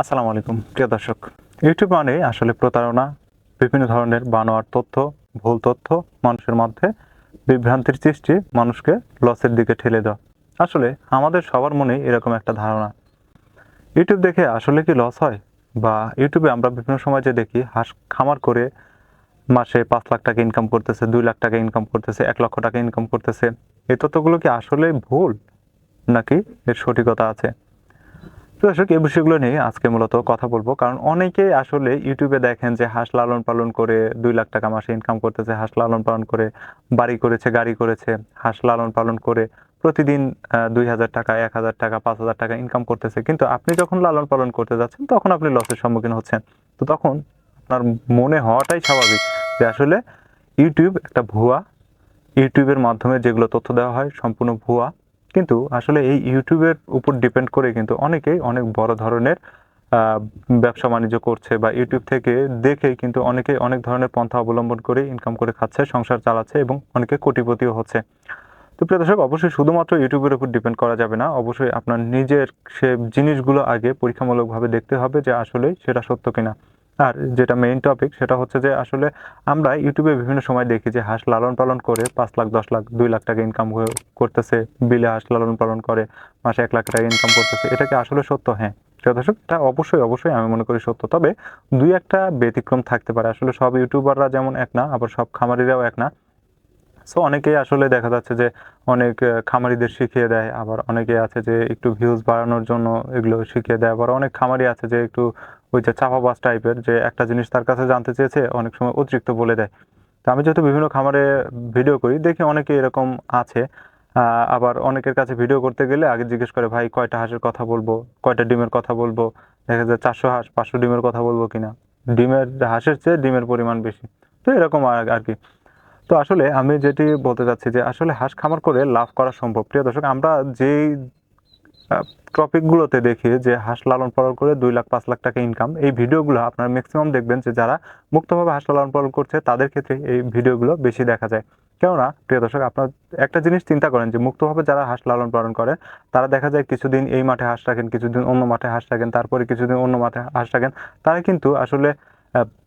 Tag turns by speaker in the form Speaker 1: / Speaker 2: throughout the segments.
Speaker 1: আসসালামু আলাইকুম, প্রিয় দর্শক। ইউটিউব মানে আসলে প্রতারণা, বিভিন্ন ধরনের বানোয়ার তথ্য, ভুল তথ্য, মানুষের মধ্যে বিভ্রান্তির সৃষ্টি মানুষকে লসের দিকে ঠেলে দেওয়া। আসলে আমাদের সবার মনেই এরকম একটা ধারণা। ইউটিউব দেখে আসলে কি লস হয়? বা ইউটিউবে আমরা বিভিন্ন সময় যে দেখি, হাঁস খামার করে মাসে পাঁচ লাখ টাকা ইনকাম করতেছে, দুই লাখ টাকা ইনকাম করতেছে, এক লক্ষ টাকা ইনকাম করতেছে। এই তথ্যগুলো কি আসলে ভুল? নাকি এর সঠিকতা আছে? দর্শক এই বিষয়গুলো নিয়ে আজকে মূলত কথা বলব। কারণ অনেকেই আসলে ইউটিউবে দেখেন যে হাঁস লালন পালন করে দুই লাখ টাকা মাসে ইনকাম করতেছে, হাঁস লালন পালন করে বাড়ি করেছে, গাড়ি করেছে, হাঁস লালন পালন করে প্রতিদিন দুই হাজার টাকা, এক হাজার টাকা, পাঁচ হাজার টাকা ইনকাম করতেছে। কিন্তু আপনি যখন লালন পালন করতে যাচ্ছেন, তখন আপনি লসের সম্মুখীন হচ্ছেন। তো তখন আপনার মনে হওয়াটাই স্বাভাবিক যে আসলে ইউটিউব একটা ভুয়া। ইউটিউবের মাধ্যমে যেগুলো তথ্য দেওয়া হয়, সম্পূর্ণ ভুয়া। কিন্তু আসলে এই ইউটিউবের উপর ডিপেন্ড করে কিন্তু অনেকেই অনেক বড় ধরনের ব্যবসা বাণিজ্য করছে বা ইউটিউব থেকে দেখে কিন্তু অনেকে অনেক ধরনের পন্থা অবলম্বন করে ইনকাম করে খাচ্ছে, সংসার চালাচ্ছে এবং অনেকে কোটিপতিও হচ্ছে। তো প্রিয় দর্শক, অবশ্যই শুধুমাত্র ইউটিউবের উপর ডিপেন্ড করা যাবে না, অবশ্যই আপনার নিজের সে জিনিসগুলো আগে পরীক্ষামূলকভাবে দেখতে হবে যে আসলে সেটা সত্য কিনা। আর যেটা মেইন টপিক সেটা হচ্ছে যে আসলে আমরা ইউটিউবে বিভিন্ন সময় দেখি যে হাঁস লালন পালন করে পাঁচ লাখ, দশ লাখ, দুই লাখ টাকা ইনকাম করতেছে, বিলে হাঁস লালন পালন করে, মাসে এক লাখ টাকা ইনকাম করতেছে। এটা কি আসলে সত্য? হ্যাঁ। সেটা এটা অবশ্যই অবশ্যই আমি মনে করি সত্য। তবে দুই একটা ব্যতিক্রম থাকতে পারে। আসলে সব ইউটিউবাররা যেমন এক না, আবার সব খামারিরাও এক না। সো অনেকেই আসলে দেখা যাচ্ছে যে অনেক খামারিদের শিখিয়ে দেয়, আবার অনেকে আছে যে একটু ভিউজ বাড়ানোর জন্য এগুলো শিখিয়ে দেয়, আবার অনেক খামারি আছে যে একটু ওই যে চাপাবাজ টাইপের যে একটা জিনিস তার কাছে জানতে চেয়েছে, অনেক সময় অতিরিক্ত বলে দেয়। তো আমি যেহেতু বিভিন্ন খামারে ভিডিও করি, দেখি অনেকে এরকম আছে আবার অনেকের কাছে ভিডিও করতে গেলে আগে জিজ্ঞেস করে, ভাই, কয়টা হাঁসের কথা বলব? কয়টা ডিমের কথা বলব? দেখা যায় চারশো হাঁস, পাঁচশো ডিমের কথা বলব কিনা? ডিমের, হাঁসের চেয়ে ডিমের পরিমাণ বেশি। তো এরকম আর কি। তো আসলে আমি যেটি বলতে চাচ্ছি যে আসলে হাঁস খামার করে লাভ করা সম্ভব। প্রিয় দর্শক, আমরা যেই টপিকগুলোতে দেখি যে হাঁস লালন পালন করে দুই লাখ, পাঁচ লাখ টাকা ইনকাম এই ভিডিওগুলো আপনারা ম্যাক্সিমাম দেখবেন যে যারা মুক্তভাবে হাঁস লালন পালন করছে, তাদের ক্ষেত্রে এই ভিডিওগুলো বেশি দেখা যায়। কেননা, প্রিয় দর্শক, আপনার একটা জিনিস চিন্তা করেন যে মুক্তভাবে যারা হাঁস লালন পালন করে, তারা দেখা যায় কিছুদিন এই মাঠে হাঁস রাখেন, কিছুদিন অন্য মাঠে হাঁস রাখেন, তারপরে কিছুদিন অন্য মাঠে হাঁস রাখেন, তারা কিন্তু আসলে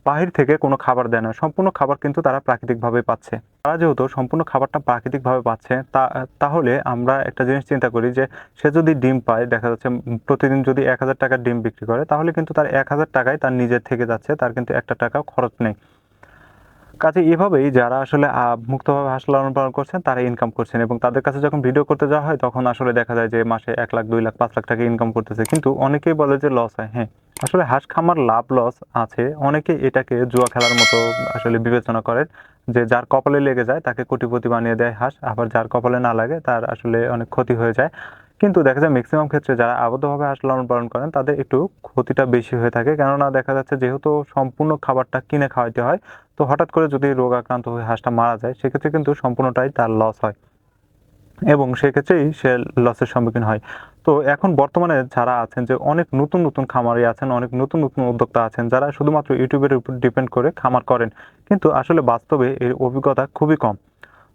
Speaker 1: বাহির থেকে কোনো খাবার দেয় না। সম্পূর্ণ খাবার কিন্তু তারা প্রাকৃতিকভাবে পাচ্ছে। তারা যেহেতু সম্পূর্ণ খাবারটা প্রাকৃতিকভাবে পাচ্ছে, তা, তাহলে আমরা একটা জিনিস চিন্তা করি যে, সে যদি ডিম পায়, দেখা যাচ্ছে প্রতিদিন যদি এক হাজার টাকার ডিম বিক্রি করে, তাহলে কিন্তু তার এক হাজার টাকায় তার নিজের থেকে যাচ্ছে, তার কিন্তু একটা টাকা খরচ নেই। কাজে এভাবেই যারা আসলে মুক্তভাবে হাঁস লালন পালন করছেন, তারা ইনকাম করছেন এবং তাদের কাছে যখন ভিডিও করতে যাওয়া হয়, তখন আসলে দেখা যায় যে মাসে এক লাখ, দুই লাখ, পাঁচ লাখ টাকা ইনকাম করতেছে। কিন্তু অনেকেই বলে যে লস হয়। হ্যাঁ আসলে হাঁস খামার লাভ লস আছে। অনেকে এটাকে জুয়া খেলার মতো আসলে বিবেচনা করেন যে যার কপালে লেগে যায়, তাকে কোটিপতি বানিয়ে দেয় হাঁস। আবার যার কপালে না লাগে, তার আসলে অনেক ক্ষতি হয়ে যায়। কিন্তু দেখা যায় ম্যাক্সিমাম ক্ষেত্রে যারা আবদ্ধভাবে হাঁস লালন পালন করেন, তাদের একটু ক্ষতিটা বেশি হয়ে থাকে। কেননা দেখা যাচ্ছে যেহেতু সম্পূর্ণ খাবারটা কিনে খাওয়াইতে হয়, তো হঠাৎ করে যদি রোগ আক্রান্ত হয়ে হাঁসটা মারা যায়, সেক্ষেত্রে কিন্তু সম্পূর্ণটাই তার লস হয় এবং সেক্ষেত্রেই সে লসের সম্মুখীন হয়। তো এখন বর্তমানে যারা আছেন যে অনেক নতুন নতুন খামারি আছেন, অনেক নতুন নতুন উদ্যোক্তা আছেন, যারা শুধুমাত্র ইউটিউবের উপর ডিপেন্ড করে খামার করেন, কিন্তু আসলে বাস্তবে এর অভিজ্ঞতা খুবই কম।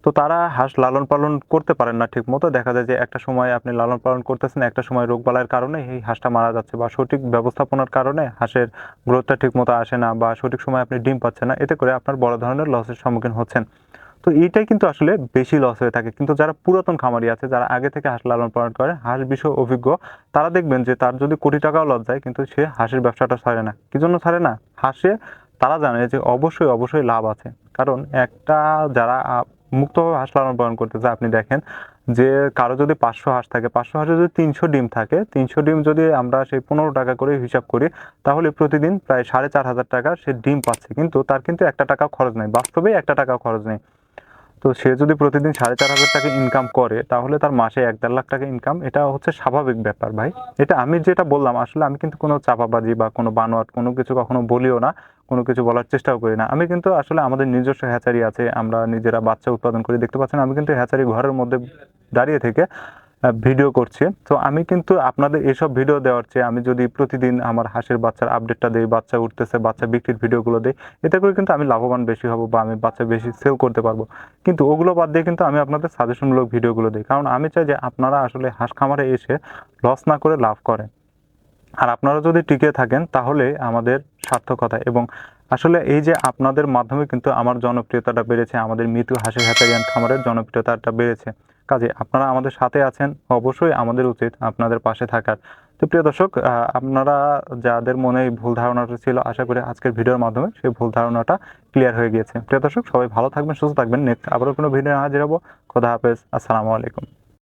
Speaker 1: তো তারা হাঁস লালন পালন করতে পারেন না ঠিক মতো দেখা যায় যে একটা সময় আপনি লালন পালন করতেছেন, একটা সময় রোগবালাইয়ের কারণে এই হাঁসটা মারা যাচ্ছে বা সঠিক ব্যবস্থাপনার কারণে হাঁসের গ্রোথটা ঠিক মতো আসে না বা সঠিক সময় আপনি ডিম পাচ্ছেন না, এতে করে আপনার বড় ধরনের লসের সম্মুখীন হচ্ছেন। তো এইটাই কিন্তু আসলে বেশি লস হয়ে থাকে। কিন্তু যারা পুরাতন খামারি আছে, যারা আগে থেকে হাঁস লালন পালন করে, হাঁস বিষয় অভিজ্ঞ, তারা দেখবেন যে তার যদি কোটি টাকাও লস যায়, কিন্তু সে হাঁসের ব্যবসাটা ছাড়ে না। কি জন্য ছাড়ে না? হাঁসে তারা জানে যে অবশ্যই অবশ্যই লাভ আছে। কারণ একটা যারা মুক্তভাবে হাঁস লালন পালন করতেছে আপনি দেখেন যে কারও যদি পাঁচশো হাঁস থাকে, পাঁচশো হাঁসে যদি তিনশো ডিম থাকে, তিনশো ডিম যদি আমরা সেই পনেরো টাকা করে হিসাব করি, তাহলে প্রতিদিন প্রায় সাড়ে চার হাজার টাকা সে ডিম পাচ্ছে। কিন্তু তার কিন্তু একটা টাকা খরচ নেই বাস্তবেই একটা টাকা খরচ নেই। তো সে যদি প্রতিদিন সাড়ে চার হাজার টাকা ইনকাম করে, তাহলে তার মাসে এক দেড় লাখ টাকা ইনকাম এটা হচ্ছে স্বাভাবিক ব্যাপার ভাই। এটা আমি যেটা বললাম, আসলে আমি কিন্তু কোনো চাপাবাজি বা কোনো বানোয়াট, কোনো কিছু কখনো বলিও না, কোনো কিছু বলার চেষ্টাও করি না। আমি কিন্তু আসলে আমাদের নিজস্ব হ্যাচারি আছে, আমরা নিজেরা বাচ্চা উৎপাদন করি, দেখতে পাচ্ছেন আমি কিন্তু হ্যাচারি ঘরের মধ্যে দাঁড়িয়ে থেকে ভিডিও করছি। তো আমি কিন্তু আপনাদের এসব ভিডিও দেওয়ার চেয়ে আমি যদি প্রতিদিন আমার হাঁসের বাচ্চার আপডেটটা দিই, বাচ্চা উঠতেছে, বাচ্চা বিক্রির ভিডিওগুলো দিই, এতে করে কিন্তু আমি লাভবান বেশি হব বা আমি বাচ্চা বেশি সেল করতে পারব। কিন্তু ওগুলো বাদ দিয়ে কিন্তু আমি আপনাদের সাজেশনমূলক ভিডিওগুলো দিই। কারণ আমি চাই যে আপনারা আসলে হাঁস খামারে এসে লস না করে লাভ করেন। আর আপনারা যদি টিকে থাকেন, তাহলে আমাদের সার্থকতা এবং আসলে এই যে আপনাদের মাধ্যমে কিন্তু আমার জনপ্রিয়তাটা বেড়েছে, আমাদের মৃত্যু হাসি হ্যাচারিয়ান খামারের জনপ্রিয়তাটা বেড়েছে। কাজে আপনারা আমাদের সাথে আছেন, অবশ্যই আমাদের উচিত আপনাদের পাশে থাকার। তো প্রিয় দর্শক আপনারা যাদের মনে এই ভুল ধারণাটা ছিল, আশা করি আজকের ভিডিওর মাধ্যমে সেই ভুল ধারণাটা ক্লিয়ার হয়ে গিয়েছে। প্রিয় দর্শক, সবাই ভালো থাকবেন, সুস্থ থাকবেন। নেক্সট আবারও কোনো ভিডিও হাজির হব। খোদা হাফেজ। আসসালামু আলাইকুম।